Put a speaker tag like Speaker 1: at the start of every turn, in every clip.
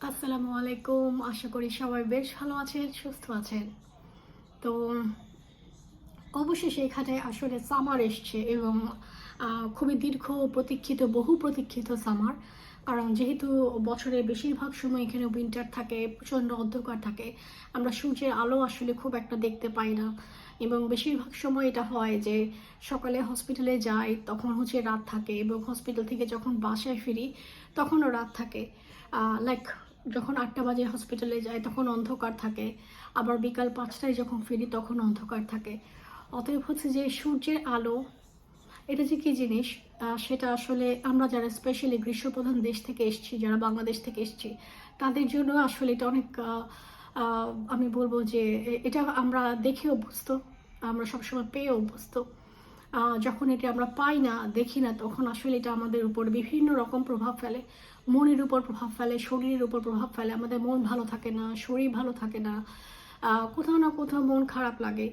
Speaker 1: আসসালামু আলাইকুম। আশা করি সবাই বেশ ভালো আছেন, সুস্থ আছেন। তো, অবশেষে এখানে আসলে সামার এসছে এবং খুবই দীর্ঘ প্রতীক্ষিত, বহু প্রতীক্ষিত সামার। কারণ যেহেতু বছরের বেশিরভাগ সময় এখানে উইন্টার থাকে, প্রচণ্ড অন্ধকার থাকে, আমরা সূর্যের আলো আসলে খুব একটা দেখতে পাই না। এবং বেশিরভাগ সময় এটা হয় যে, সকালে হসপিটালে যাই, তখন হচ্ছে রাত থাকে এবং হসপিটাল থেকে যখন বাসায় ফিরি, তখনও রাত থাকে। লাইক যখন আটটা বাজে হসপিটালে যাই তখন অন্ধকার থাকে। আবার বিকাল পাঁচটায় যখন ফিরি, তখন অন্ধকার থাকে। অতএব হচ্ছে যে সূর্যের আলো, এটা যে কি জিনিস? সেটা আসলে আমরা যারা স্পেশালি গ্রীষ্মপ্রধান দেশ থেকে এসেছি, যারা বাংলাদেশ থেকে এসছি, তাদের জন্য আসলে এটা অনেক আমি বলব যে এটা আমরা দেখে অভ্যস্ত, আমরা সবসময় পেয়ে অভ্যস্ত। যখন এটা আমরা পাই না, দেখি না, তখন আসলে এটা আমাদের উপর বিভিন্ন রকম প্রভাব ফেলে। মনের উপর প্রভাব ফেলে, শরীরের উপর প্রভাব ফেলে, আমাদের মন ভালো থাকে না, শরীর ভালো থাকে না কোথাও না কোথাও মন খারাপ লাগে।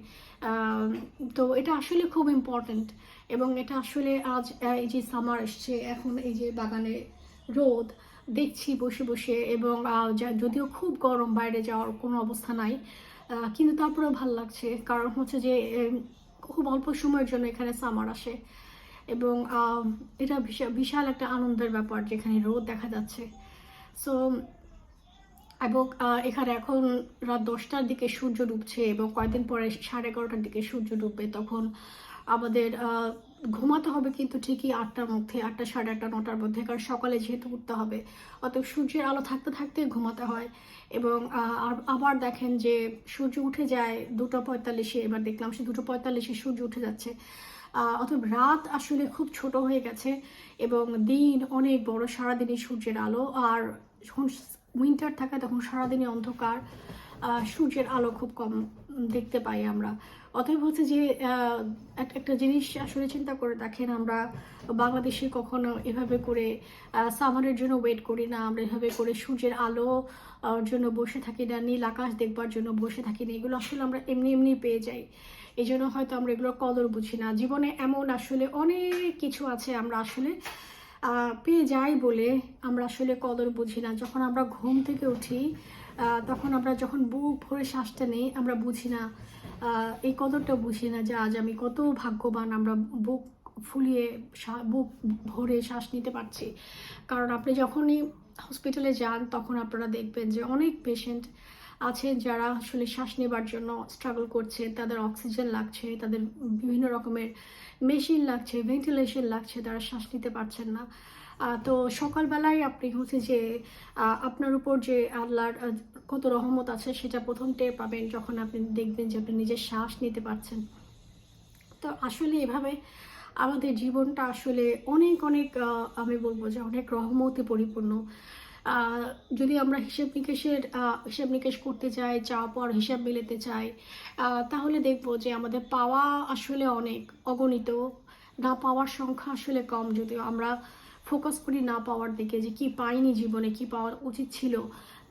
Speaker 1: তো এটা আসলে খুব ইম্পর্ট্যান্ট এবং এটা আসলে আজ এই যে সামার এসছে, এখন এই যে বাগানে রোদ, দেখছি বসে বসে এবং যদিও খুব গরম বাইরে যাওয়ার কোনো অবস্থা নাই কিন্তু তারপরেও ভালো লাগছে। কারণ হচ্ছে যে খুব অল্প সময়ের জন্য এখানে সামার আসে। এবং এটা বিশাল একটা আনন্দের ব্যাপার যেখানে রোদ দেখা যাচ্ছে। সো এবং এখানে এখন রাত দশটার দিকে সূর্য ডুবছে এবং কয়েকদিন পরে সাড়ে এগারোটার দিকে সূর্য ডুববে। তখন আমাদের ঘুমাতে হবে কিন্তু ঠিকই আটটার মধ্যে, আটটা সাড়ে আটটা, নটার মধ্যে, কারণ সকালে যেহেতু উঠতে হবে। অতএব সূর্যের আলো থাকতে থাকতে ঘুমাতে হয় এবং আবার দেখেন যে সূর্য উঠে যায় দুটো পঁয়তাল্লিশে, এবার দেখলাম সে দুটো পঁয়তাল্লিশে সূর্য উঠে যাচ্ছে। অতএব রাত আসলে খুব ছোট হয়ে গেছে এবং দিন অনেক বড়, সারাদিনই সূর্যের আলো। আর যখন উইন্টার থাকে তখন সারাদিনই অন্ধকার সূর্যের আলো খুব কম দেখতে পাই আমরা। অতএব হচ্ছে যে এক- একটা জিনিস আসলে চিন্তা করে দেখেন আমরা বাংলাদেশে কখনো এভাবে করে সামারের জন্য ওয়েট করি না। আমরা এভাবে করে সূর্যের আলো জন্য বসে থাকি না, নীল আকাশ দেখবার জন্য বসে থাকি না। এগুলো আসলে আমরা এমনি এমনি পেয়ে যাই। এই জন্য হয়তো আমরা এগুলোর কদর বুঝি না। জীবনে এমন আসলে অনেক কিছু আছে আমরা আসলে পেয়ে যাই বলে আমরা আসলে কদর বুঝি না। যখন আমরা ঘুম থেকে উঠি তখন আমরা যখন বুক ভরে শ্বাসটা নেই, আমরা বুঝি না এই কদরটা বুঝি না যে আজ আমি কত ভাগ্যবান আমরা বুক ফুলিয়ে বুক ভরে শ্বাস নিতে পারছি। কারণ আপনি যখনই হসপিটালে যান, তখন আপনারা দেখবেন যে অনেক পেশেন্ট আছে, যারা আসলে শ্বাস নেবার জন্য স্ট্রাগল করছে, তাদের অক্সিজেন লাগছে, তাদের বিভিন্ন রকমের মেশিন লাগছে ভেন্টিলেশন লাগছে, তারা শ্বাস নিতে পারছেন না। তো সকালবেলায় আপনি হচ্ছে যে আপনার উপর যে আল্লাহর কত রহমত আছে, সেটা প্রথম টের পাবেন যখন আপনি দেখবেন যে আপনি নিজের শ্বাস নিতে পারছেন। তো আসলে এভাবে আমাদের জীবনটা আসলে অনেক অনেক আমি বলব যে অনেক রহমতে পরিপূর্ণ। যদি আমরা হিসেব নিকেশের হিসেব নিকেশ করতে চাই, চাওয়া পর হিসাব মিলাতে চাই তাহলে দেখব যে আমাদের পাওয়া আসলে অনেক, অগণিত। না পাওয়ার সংখ্যা আসলে কম, যদিও আমরা ফোকাস করি না পাওয়ার দিকে, যে কি পাইনি জীবনে, কি পাওয়ার উচিত ছিল।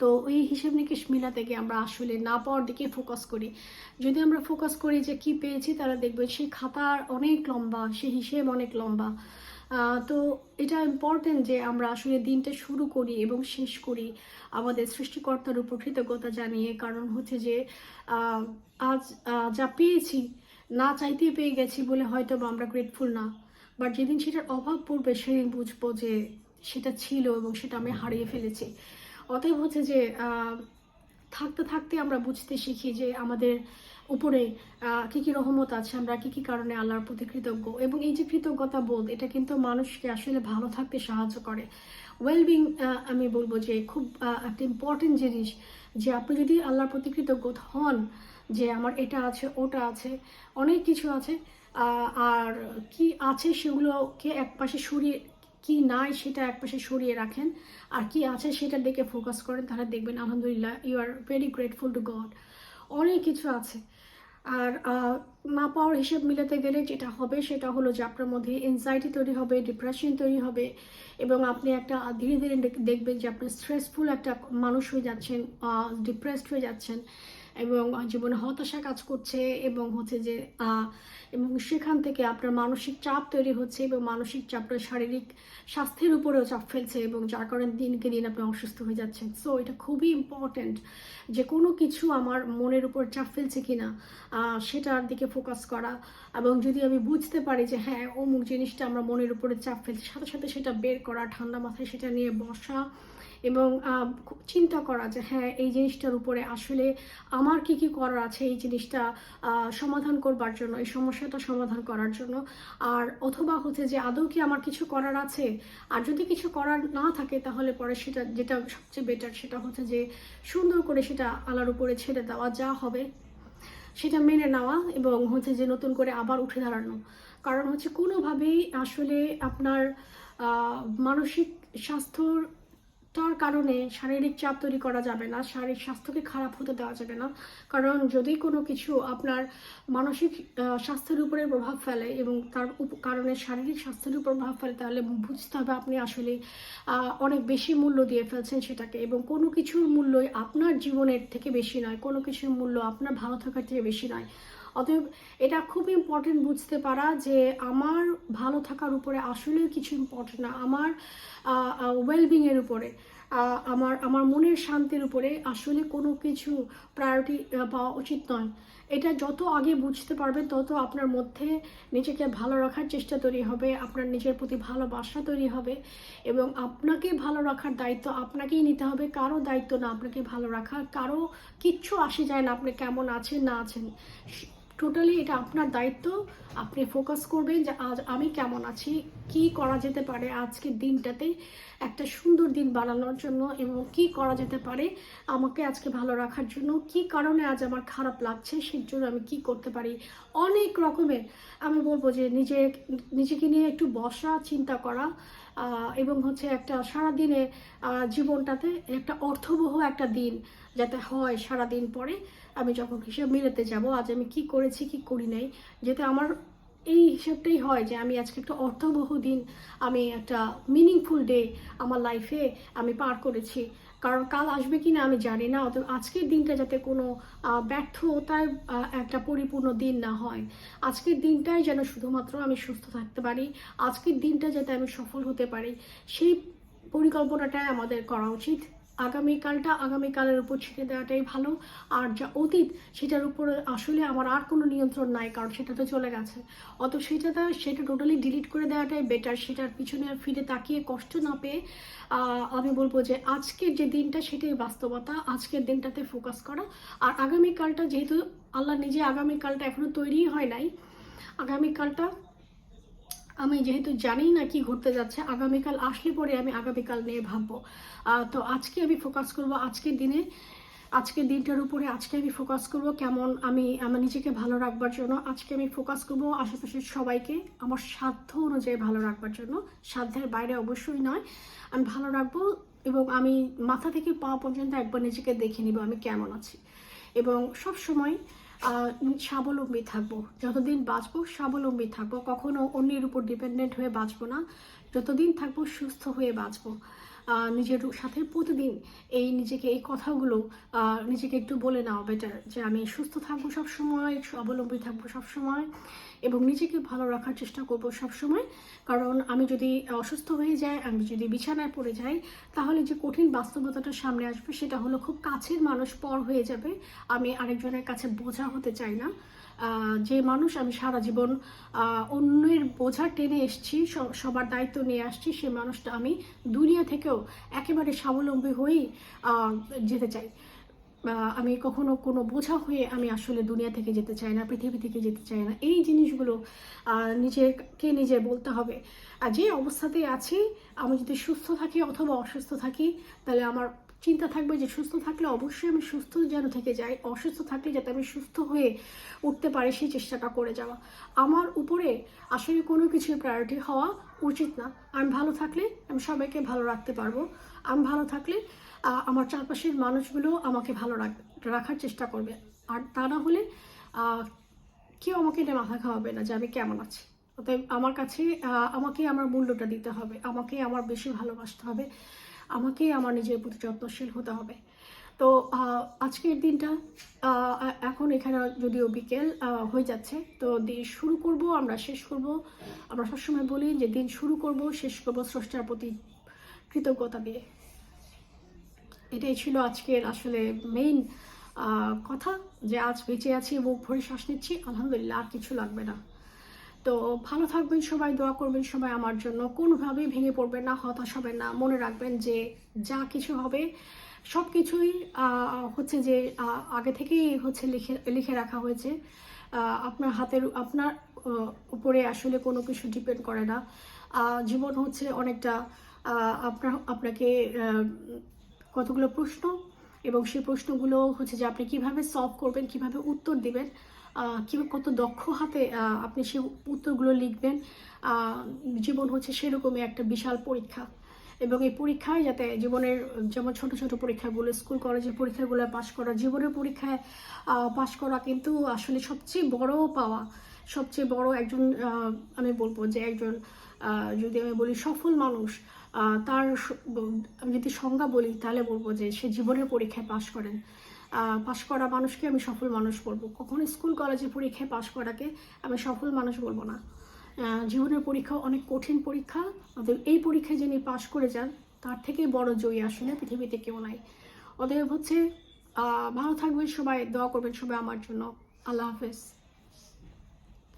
Speaker 1: তো ওই হিসেব নিকেশ মিলাতে থেকে আমরা আসলে না পাওয়ার দিকে ফোকাস করি। যদি আমরা ফোকাস করি যে কি পেয়েছি তারা দেখবে সেই খাতার অনেক লম্বা, সেই হিসেব অনেক লম্বা। তো এটা ইম্পর্টেন্ট যে আমরা আসলে দিনটা শুরু করি এবং শেষ করি আমাদের সৃষ্টিকর্তার উপর কৃতজ্ঞতা জানিয়ে। কারণ হচ্ছে যে আজ যা পেয়েছি, না চাইতেই পেয়ে গেছি বলে হয়তো বা আমরা গ্রেটফুল না। বাট যেদিন সেটার অভাব পড়বে, সেদিন বুঝব যে সেটা ছিল এবং সেটা আমি হারিয়ে ফেলেছি। অতএব হচ্ছে যে থাকতে থাকতে আমরা বুঝতে শিখি যে আমাদের উপরে কি কি রহমত আছে, আমরা কি কি কারণে আল্লাহর প্রতি কৃতজ্ঞ। এবং এই যে কৃতজ্ঞতা বোধ, এটা কিন্তু মানুষকে আসলে ভালো থাকতে সাহায্য করে। ওয়েলবিং আমি বলব যে খুব একটা ইম্পর্টেন্ট জিনিস যে আপনি যদি আল্লাহর প্রতি কৃতজ্ঞ হন, যে আমার এটা আছে, ওটা আছে, অনেক কিছু আছে আর কি আছে সেগুলোকে একপাশে সরিয়ে কি নাই সেটা একপাশে সরিয়ে রাখেন, আর কি আছে সেটার দিকে ফোকাস করেন, তাহলে দেখবেন আলহামদুলিল্লাহ you are very grateful to God অনেক কিছু আছে। আর না পাওয়ার হিসেব মিলাতে গেলে যেটা হবে সেটা হলো যে আপনার মধ্যে এনজাইটি তৈরি হবে ডিপ্রেশন তৈরি হবে, এবং আপনি একটা ধীরে ধীরে দেখ- দেখবেন যে আপনি স্ট্রেসফুল একটা মানুষ হয়ে যাচ্ছেন ডিপ্রেসড হয়ে যাচ্ছেন। এবং জীবনে হতাশা কাজ করছে এবং হচ্ছে যে এবং সেখান থেকে আপনার মানসিক চাপ তৈরি হচ্ছে এবং মানসিক চাপটা শারীরিক স্বাস্থ্যের উপরেও চাপ ফেলছে এবং যার কারণে দিনকে দিন আপনি অসুস্থ হয়ে যাচ্ছেন। সো এটা খুবই ইম্পর্ট্যান্ট যে কোনো কিছু আমার মনের উপর চাপ ফেলছে কিনা আহ, সেটার দিকে ফোকাস করা এবং যদি আমি বুঝতে পারি যে হ্যাঁ অমুক জিনিসটা আমরা মনের উপরে চাপ ফেলছি সাথে সাথে সেটা বের করা ঠান্ডা মাথায় সেটা নিয়ে বসা এবং চিন্তা করা যে হ্যাঁ এই জিনিসটার উপরে আসলে আমার কি কি করার আছে এই জিনিসটা সমাধান করবার জন্য, এই সমস্যাটা সমাধান করার জন্য। আর অথবা হচ্ছে যে আদৌ কি আমার কিছু করার আছে? আর যদি কিছু করার না থাকে তাহলে পরে সেটা, যেটা সবচেয়ে বেটার সেটা হচ্ছে যে সুন্দর করে সেটা আলার উপরে ছেড়ে দেওয়া যা হবে সেটা মেনে নেওয়া এবং হচ্ছে যে নতুন করে আবার উঠে দাঁড়ানো। কারণ হচ্ছে কোনোভাবেই আসলে আপনার মানসিক মানসিক স্বাস্থ্যটার কারণে শারীরিক চাপ তৈরি করা যাবে না, শারীরিক স্বাস্থ্যকে খারাপ হতে দেওয়া যাবে না। কারণ যদি কোনো কিছু আপনার মানসিক স্বাস্থ্যের উপরে প্রভাব ফেলে এবং তার কারণে শারীরিক স্বাস্থ্যের উপর প্রভাব ফেলে, তাহলে বুঝতে হবে আপনি আসলে অনেক বেশি মূল্য দিয়ে ফেলছেন সেটাকে এবং কোনো কিছুর মূল্যই আপনার জীবনের থেকে বেশি নয়, কোনো কিছুর মূল্য আপনার ভালো থাকার থেকে বেশি নয়। অতএব এটা খুব ইম্পর্টেন্ট বুঝতে পারা যে আমার ভালো থাকার উপরে আসলেও কিছু ইম্পর্টেন্ট না, আমার ওয়েলবিং এর উপরে আমার আমার মনের শান্তির উপরে আসলে কোনো কিছু প্রায়োরিটি পাওয়া উচিত নয়। এটা যত আগে বুঝতে পারবেন, তত আপনার মধ্যে নিজেকে ভালো রাখার চেষ্টা তৈরি হবে, আপনার নিজের প্রতি ভালোবাসা তৈরি হবে এবং আপনাকে ভালো রাখার দায়িত্ব আপনাকেই নিতে হবে, কারও দায়িত্ব না আপনাকে ভালো রাখা কারও কিচ্ছু আসে যায় না আপনি কেমন আছেন, না আছেন। টোটালি এটা আপনার দায়িত্ব। আপনি ফোকাস করবেন যে আজ আমি কেমন আছি, কি করা যেতে পারে আজকের দিনটাতে, একটা সুন্দর দিন বানানোর জন্য এবং কি করা যেতে পারে, আমাকে আজকে ভালো রাখার জন্য, কি কারণে আজ আমার খারাপ লাগছে, সেই জন্য আমি কি করতে পারি, অনেক রকমের। আমি বলব যে নিজে, নিজেকে নিয়ে একটু বসা, চিন্তা করা এবং হচ্ছে একটা সারাদিনে জীবনটাতে একটা অর্থবহ একটা দিন যাতে হয় সারাদিন পরে। আমি যখন হিসাব মিলাতে যাব, আজ আমি কি করেছি, কি করি নাই যাতে আমার এই হিসাবটাই হয় যে আমি আজকে একটা অর্থবহ দিন, আমি একটা মিনিংফুল ডে আমার লাইফে আমি পার করেছি। কারণ কাল আসবে কি না আমি জানি না, অত আজকের দিনটা যাতে কোনো ব্যর্থতায় একটা পরিপূর্ণ দিন না হয়। আজকের দিনটাই যেন শুধুমাত্র আমি সুস্থ থাকতে পারি, আজকের দিনটা যাতে আমি সফল হতে পারি, সেই পরিকল্পনাটাই আমাদের করা উচিত। আগামীকালটা আগামীকালের উপর ছেড়ে দেওয়াটাই ভালো। আর যা অতীত, সেটার উপরে আসলে আমার আর কোনো নিয়ন্ত্রণ নাই, কারণ সেটা তো চলে গেছে। অত সেটাতে সেটা টোটালি ডিলিট করে দেওয়াটাই বেটার সেটার পিছনে আর ফিরে তাকিয়ে কষ্ট না পেয়ে আমি বলব যে আজকের যে দিনটা, সেটাই বাস্তবতা। আজকের দিনটাতে ফোকাস করা। আর আগামীকালটা যেহেতু আল্লাহ নিজে আগামীকালটা এখনও তৈরিই হয় নাই, আগামীকালটা আমি যেহেতু জানি না কি ঘটতে যাচ্ছে, আগামীকাল আসলে পরে আমি আগামীকাল নিয়ে ভাববো। তো আজকে আমি ফোকাস করব আজকের দিনে, আজকের দিনটার উপরে আজকে আমি ফোকাস করব কেমন আমি, আমার নিজেকে ভালো রাখবার জন্য। আজকে আমি ফোকাস করব আশেপাশের সবাইকে আমার সাধ্য অনুযায়ী ভালো রাখবার জন্য। সাধ্যের বাইরে অবশ্যই নয়। আমি ভালো রাখব এবং আমি মাথা থেকে পা পর্যন্ত একবার নিজেকে দেখে নিব আমি কেমন আছি। এবং সব সময় স্বাবলম্বী থাকব। যতদিন বাঁচবো, স্বাবলম্বী থাকব। কখনো অন্যের উপর ডিপেন্ডেন্ট হয়ে বাঁচবো না। যতদিন থাকব, সুস্থ হয়ে বাঁচবো। নিজের সাথে প্রতিদিন এই নিজেকে এই কথাগুলো নিজেকে একটু বলে নেওয়া বেটার যে আমি সুস্থ থাকব সবসময় অবলম্বী থাকব সব সময় এবং নিজেকে ভালো রাখার চেষ্টা করব সবসময়। কারণ আমি যদি অসুস্থ হয়ে যাই, আমি যদি বিছানায় পড়ে যাই, তাহলে যে কঠিন বাস্তবতাটা সামনে আসবে সেটা হলো খুব কাছের মানুষ পর হয়ে যাবে। আমি আরেকজনের কাছে বোঝা হতে চাই না। যে মানুষ আমি সারা জীবন অন্যের বোঝা টেনে এসছি সবার দায়িত্ব নিয়ে আসছি, সে মানুষটা আমি দুনিয়া থেকেও একেবারে স্বাবলম্বী হয়েই যেতে চাই। আমি কখনো কোনো বোঝা হয়ে আমি আসলে দুনিয়া থেকে যেতে চাই না, পৃথিবী থেকে যেতে চাই না। এই জিনিসগুলো নিজেকে নিজে বলতে হবে। আর যে অবস্থাতে আছি, আমি যদি সুস্থ থাকি অথবা অসুস্থ থাকি, তাহলে আমার চিন্তা থাকবে যে সুস্থ থাকলে অবশ্যই আমি সুস্থ যেন থেকে যাই, অসুস্থ থাকলে যাতে আমি সুস্থ হয়ে উঠতে পারি সেই চেষ্টাটা করে যাওয়া। আমার উপরে আসলে কোনো কিছুর প্রায়োরিটি হওয়া উচিত না। আমি ভালো থাকলে আমি সবাইকে ভালো রাখতে পারব। আমি ভালো থাকলে আমার চারপাশের মানুষগুলো আমাকে ভালো রাখ- রাখার চেষ্টা করবে। আর তা না হলে কেউ আমাকে এটা মাথা খাওয়াবে না যে আমি কেমন আছি। অতএব আমার কাছে আমাকে আমার মূল্যটা দিতে হবে। আমাকে আমার বেশি ভালোবাসতে হবে। আমাকে আমার নিজের প্রতি যত্নশীল হতে হবে। তো আজকের দিনটা এখন এখানে যদিও বিকেল হয়ে যাচ্ছে, তো দিন শুরু করব, আমরা শেষ করব। আমরা সবসময় বলি যে দিন শুরু করব, শেষ করব স্রষ্টার প্রতি কৃতজ্ঞতা দিয়ে। এটাই ছিল আজকের আসলে মেইন কথা যে আজ বেঁচে আছি মুখ ভরে শ্বাস নিচ্ছি, আলহামদুলিল্লাহ, আর কিছু লাগবে না। তো ভালো থাকবেন সবাই, দোয়া করবেন সবাই আমার জন্য। কোনোভাবেই ভেঙে পড়বেন না, হতাশ হবেন না। মনে রাখবেন যে যা কিছু হবে সব কিছুই হচ্ছে যে আগে থেকেই হচ্ছে লিখে লিখে রাখা হয়েছে। আপনার হাতের, আপনার উপরে আসলে কোনো কিছু ডিপেন্ড করে না। জীবন হচ্ছে অনেকটা আপনার, আপনাকে কতগুলো প্রশ্ন এবং সেই প্রশ্নগুলো হচ্ছে যে আপনি কীভাবে সলভ করবেন, কীভাবে উত্তর দিবেন কীভাবে কত দক্ষ হাতে আপনি সে উত্তরগুলো লিখবেন জীবন হচ্ছে সেরকমই একটা বিশাল পরীক্ষা। এবং এই পরীক্ষায় যাতে জীবনের, যেমন ছোট ছোট পরীক্ষাগুলো, স্কুল, কলেজের পরীক্ষাগুলো পাশ করা, জীবনের পরীক্ষায় পাশ করা কিন্তু আসলে সবচেয়ে বড় পাওয়া, সবচেয়ে বড় একজন আমি বলব যে একজন যদি আমি বলি সফল মানুষ তার আমি যদি সংজ্ঞা বলি, তাহলে বলব যে সে জীবনের পরীক্ষায় পাশ করেন। পাশ করা মানুষকে আমি সফল মানুষ বলব। কখনো স্কুল কলেজের পরীক্ষায় পাশ করাকে আমি সফল মানুষ বলব না। জীবনের পরীক্ষা অনেক কঠিন পরীক্ষা। অতএব এই পরীক্ষায় যিনি পাশ করে যান, তার থেকে বড় জয়ী আসলে পৃথিবীতে কেউ নাই। অতএব হচ্ছে ভালো থাকবেন সবাই, দোয়া করবেন সবাই আমার জন্য। আল্লাহ হাফেজ।